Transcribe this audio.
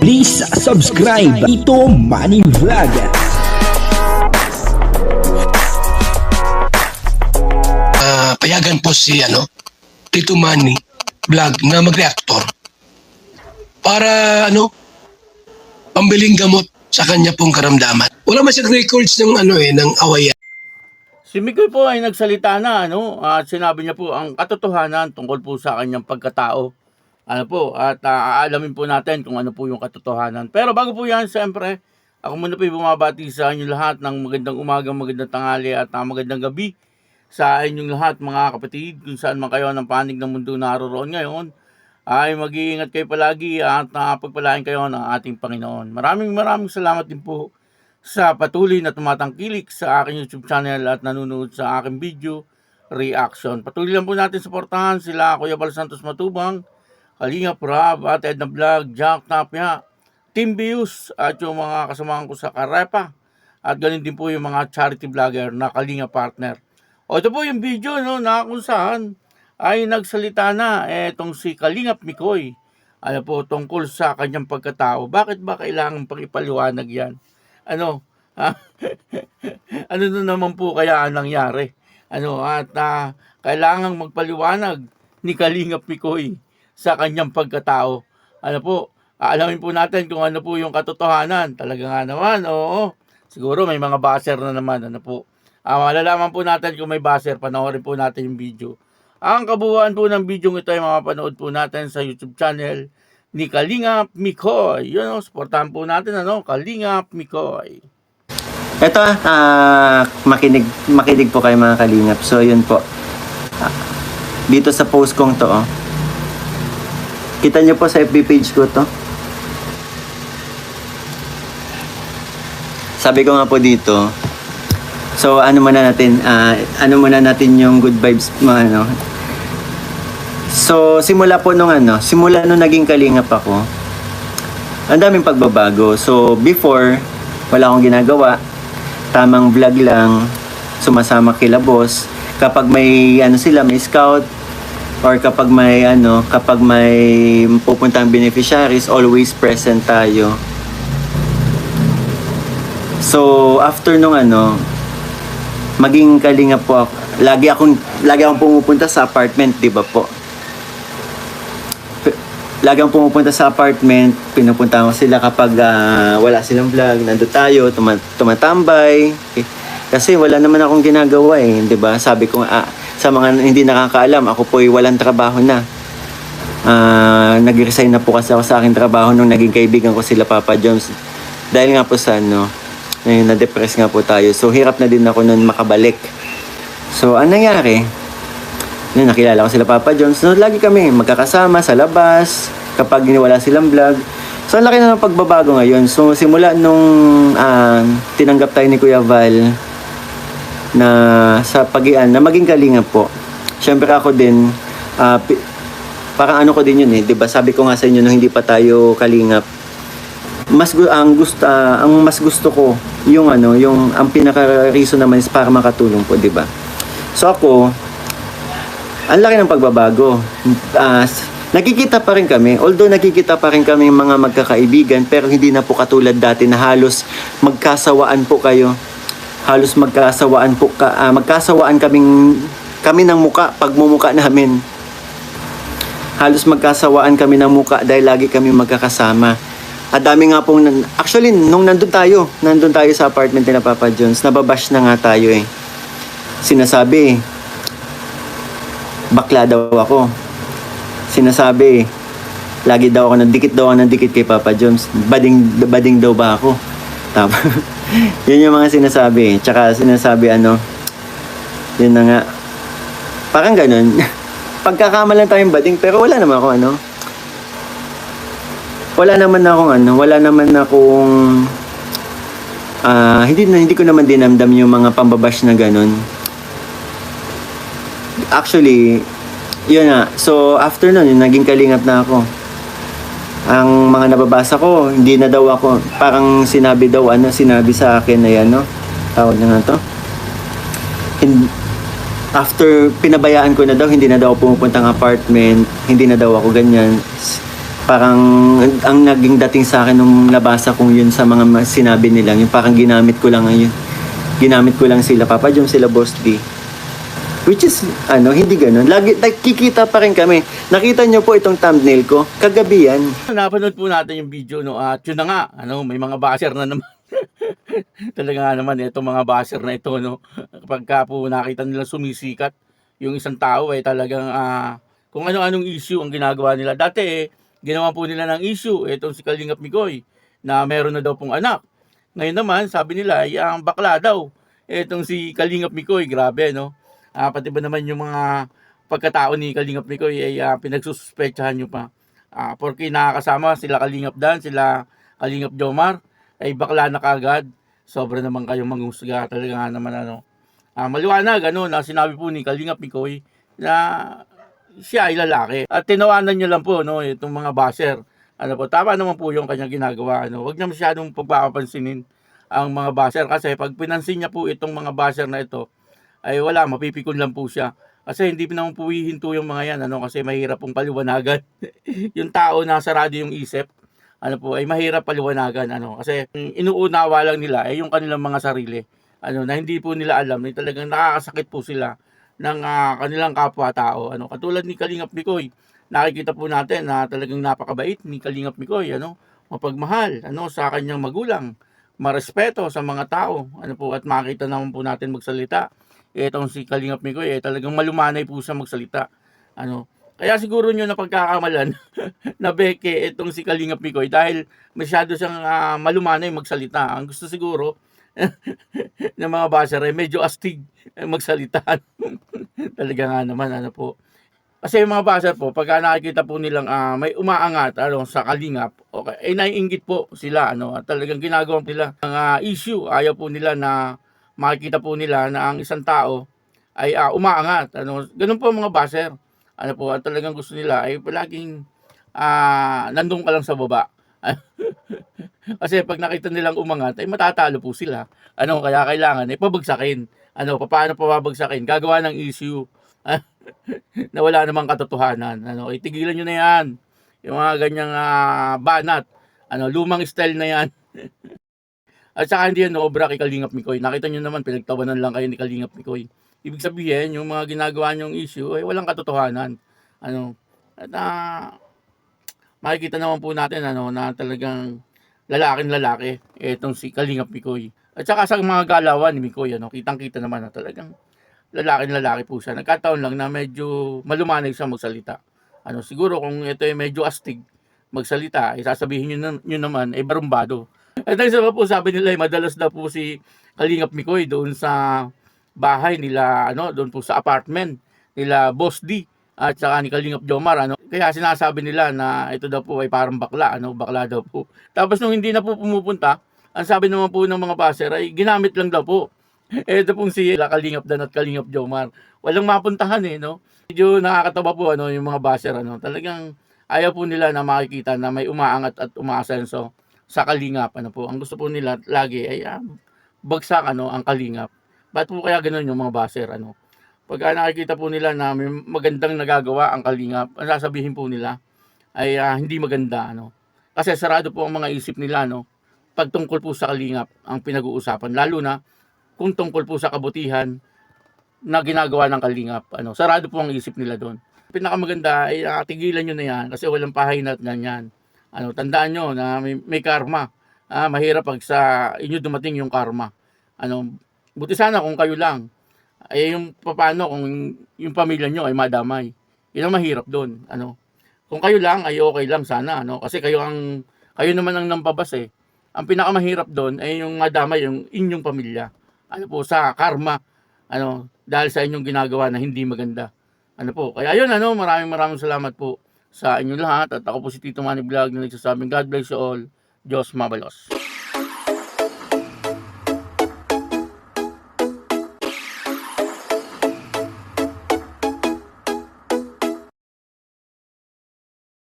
Please subscribe Ito Money Vlog. Ah, payagan po si ano, Tito Manny vlog na mag-reactor para ano, pambiling gamot sa kanya pong karamdaman. Wala man siyang records ng ano eh, ng awayan. Si Mikoy po ay nagsalita na ano at sinabi niya po ang katotohanan tungkol po sa kanyang pagkatao. Ano po at ah, aalamin po natin kung ano po yung katotohanan. Pero bago po yan, siyempre, ako muna po bumabati sa inyo lahat ng magandang umaga, magandang tanghali at ah, magandang gabi sa inyong lahat mga kapatid kung saan man kayo ng panig ng mundo naroon ngayon ay mag-iingat kayo palagi at uh, pagpalain kayo ng ating Panginoon. Maraming maraming salamat din po sa patuloy na tumatangkilik sa aking YouTube channel at nanonood sa aking video reaction. Patuloy lang po natin suportahan sila Kuya Bal Santos Matubang, Kalinga Prab, at Edna Vlog, Jack Tapia, Team Bius at yung mga kasamahan ko sa Karepa at ganun din po yung mga charity vlogger na Kalinga Partner. O ito po yung video no, na kung saan ay nagsalita na etong si Kalingap Mikoy. Ano po, tungkol sa kanyang pagkatao. Bakit ba kailangan pang yan? Ano? Ha? ano na naman po kaya ang nangyari? Ano? At uh, kailangang magpaliwanag ni Kalingap Mikoy sa kanyang pagkatao. Ano po? Aalamin po natin kung ano po yung katotohanan. Talaga nga naman, oo. Siguro may mga baser na naman. Ano po? Uh, malalaman po natin kung may baser, panoorin po natin yung video. Ang kabuuan po ng video ito ay mapapanood po natin sa YouTube channel ni Kalingap Mikoy. Yun, o, supportahan po natin, ano, Kalingap Mikoy. Ito, ah, makinig, makinig po kayo mga kalingap. So, yun po. Ah, dito sa post kong to, oh. Kita nyo po sa FB page ko to. Sabi ko nga po dito, so ano muna natin, ah, ano muna natin yung good vibes, mga ano. So, simula po nung ano, simula nung naging kalingap ako, ang daming pagbabago. So, before, wala akong ginagawa. Tamang vlog lang, sumasama kila boss. Kapag may ano sila, may scout, or kapag may ano, kapag may pupuntang beneficiaries, always present tayo. So, after nung ano, maging kalinga po ako. Lagi akong, lagi akong pumupunta sa apartment, di ba po? Lagi akong pumupunta sa apartment, pinupunta ko sila kapag ah, wala silang vlog, nando tayo, tuma- tumatambay. Kasi wala naman akong ginagawa eh, di ba? Sabi ko, ah, sa mga hindi nakakaalam, ako po ay walang trabaho na. Ah, nag-resign na po kasi ako sa aking trabaho nung naging kaibigan ko sila Papa Jones. Dahil nga po sa ano, eh, na-depress nga po tayo. So, hirap na din ako nun makabalik. So, anong nangyari? Yun, nakilala ko sila Papa Jones. So, lagi kami magkakasama sa labas kapag wala silang vlog. So, ang laki na ng pagbabago ngayon. So, simula nung ah, tinanggap tayo ni Kuya Val na sa pagian na maging kalinga po. Siyempre ako din, ah, pi- parang ano ko din yun eh. 'di ba Sabi ko nga sa inyo nung hindi pa tayo kalingap, mas ang gusto ang mas gusto ko yung ano yung ang pinaka reason naman is para makatulong po 'di ba so ako ang laki ng pagbabago Ah, s- nakikita pa rin kami although nakikita pa rin kami mga magkakaibigan pero hindi na po katulad dati na halos magkasawaan po kayo halos magkasawaan po ka, ah, magkasawaan kaming kami ng muka pagmumuka namin halos magkasawaan kami ng muka dahil lagi kami magkakasama. At dami nga pong, actually, nung nandun tayo, nandun tayo sa apartment ni Papa Jones, nababash na nga tayo eh. Sinasabi, bakla daw ako. Sinasabi, lagi daw ako nandikit daw ako nandikit kay Papa Jones. Bading, bading daw ba ako? Tapos, yun yung mga sinasabi. Tsaka sinasabi ano, yun na nga, parang ganun. Pagkakamalan tayong bading, pero wala naman ako ano, wala naman akong ano, wala naman akong ah hindi na hindi ko naman dinamdam yung mga pambabash na ganun. Actually, yun nga. So, after nun, yung naging kalingap na ako. Ang mga nababasa ko, hindi na daw ako, parang sinabi daw, ano, sinabi sa akin na yan, no? Tawag na to. Hin- after pinabayaan ko na daw, hindi na daw ako pumupuntang apartment, hindi na daw ako ganyan. parang ang naging dating sa akin nung nabasa kong yun sa mga sinabi nila, yung parang ginamit ko lang yun. Ginamit ko lang sila, Papa Jom, sila Boss D. Which is, ano, hindi ganun. Lagi, nakikita pa rin kami. Nakita nyo po itong thumbnail ko. Kagabi yan. Napanood po natin yung video no at yun na nga ano may mga basher na naman. Talaga nga naman itong mga basher na ito no. Kapag ka po nakita nila sumisikat yung isang tao ay talagang ah, kung ano-anong issue ang ginagawa nila. Dati eh, ginawa po nila ng issue itong si Kalingap Mikoy na meron na daw pong anak. Ngayon naman sabi nila ay ang bakla daw. Itong si Kalingap Mikoy, grabe no. Ah, pati ba naman yung mga pagkatao ni Kalingap Mikoy ay ah, pinagsususpechahan nyo pa. Ah, porque nakakasama sila Kalingap Dan, sila Kalingap Jomar, ay bakla na kagad. Sobra naman kayong manghusga talaga nga naman ano. Ah, maliwanag ano na sinabi po ni Kalingap Mikoy na siya ay lalaki. At tinawanan niya lang po no itong mga basher. Ano po, tama naman po yung kanyang ginagawa. Ano. Huwag niya masyadong pagpapansinin ang mga basher kasi pag pinansin niya po itong mga basher na ito, ay wala, mapipikon lang po siya. Kasi hindi naman po yung mga yan, ano, kasi mahirap pong paliwanagan. yung tao na sarado yung isip, ano po, ay mahirap paliwanagan, ano, kasi inuunawa lang nila ay yung kanilang mga sarili, ano, na hindi po nila alam, na talagang nakakasakit po sila ng ah, kanilang kapwa-tao, ano, katulad ni Kalingap Mikoy, nakikita po natin na talagang napakabait ni Kalingap Mikoy, ano, mapagmahal, ano, sa kanyang magulang, marespeto sa mga tao, ano po, at makita naman po natin magsalita, itong si Kalingap Mikoy, eh, talagang malumanay po siya magsalita. Ano, kaya siguro nyo na pagkakamalan na beke itong si Kalingap Mikoy dahil masyado siyang ah, malumanay magsalita. Ang gusto siguro ng mga basher ay medyo astig eh, magsalita. Talaga nga naman, ano po. Kasi yung mga basher po, pagka nakikita po nilang ah, may umaangat ano, sa kalingap, okay, ay naiingit po sila. Ano, at talagang ginagawa nila ang ah, issue. Ayaw po nila na makikita po nila na ang isang tao ay ah, umaangat. Ano, ganun po ang mga basher. Ano po, at talagang gusto nila ay palaging ah, nandun ka lang sa baba. Kasi pag nakita nilang umangat, ay matatalo po sila. Ano, kaya kailangan ay pabagsakin. Ano, paano pababagsakin? Gagawa ng issue na wala namang katotohanan. Ano, itigilan nyo na yan. Yung mga ganyang ah, banat. Ano, lumang style na yan. At saka hindi yan obra kay Kalingap Mikoy. Nakita nyo naman, pinagtawanan lang kayo ni Kalingap Mikoy. Ibig sabihin, yung mga ginagawa nyong issue ay walang katotohanan. Ano, at ah, makikita naman po natin ano, na talagang lalaking lalaki itong si Kalingap Mikoy. At saka sa mga galawan ni Mikoy, ano, kitang-kita naman na talagang lalaking lalaki po siya. Nagkataon lang na medyo malumanay siya magsalita. Ano, siguro kung ito ay medyo astig magsalita, ay sasabihin nyo, na- nyo naman, eh barumbado. At ang isa po sabi nila, eh, madalas na po si Kalingap Mikoy doon sa bahay nila, ano, doon po sa apartment nila Boss D at saka ni Kalingap Jomar, ano. Kaya sinasabi nila na ito daw po ay parang bakla, ano, bakla daw po. Tapos nung hindi na po pumupunta, ang sabi naman po ng mga passer ay ginamit lang daw po. Ito pong si Kalingap Dan at Kalingap Jomar. Walang mapuntahan eh, no? Medyo nakakatawa po ano, yung mga basher. Ano? Talagang ayaw po nila na makikita na may umaangat at umaasenso sa Kalingap. Ano po? Ang gusto po nila lagi ay ah, bagsak ano, ang Kalingap. Ba't po kaya ganun yung mga basher? Ano? Pagka nakikita po nila na may magandang nagagawa ang Kalingap, ang sasabihin po nila ay ah, hindi maganda. Ano? Kasi sarado po ang mga isip nila. No? Pagtungkol po sa Kalingap ang pinag-uusapan. Lalo na kung tungkol po sa kabutihan na ginagawa ng kalingap. Ano, sarado po ang isip nila doon. Pinakamaganda ay uh, tigilan nyo na yan kasi walang pahay na ganyan. Ano, tandaan nyo na may, may karma. Ah, mahirap pag sa inyo dumating yung karma. Ano, buti sana kung kayo lang. Ay yung paano kung yung pamilya nyo ay madamay. Yun ang mahirap doon. Ano, kung kayo lang ay okay lang sana. Ano, kasi kayo ang kayo naman ang nampabas eh. Ang pinakamahirap doon ay yung madamay yung inyong pamilya ano po sa karma ano dahil sa inyong ginagawa na hindi maganda ano po kaya yun ano maraming maraming salamat po sa inyong lahat at ako po si Tito Manny Vlog na nagsasabing God bless you all. Diyos mabalos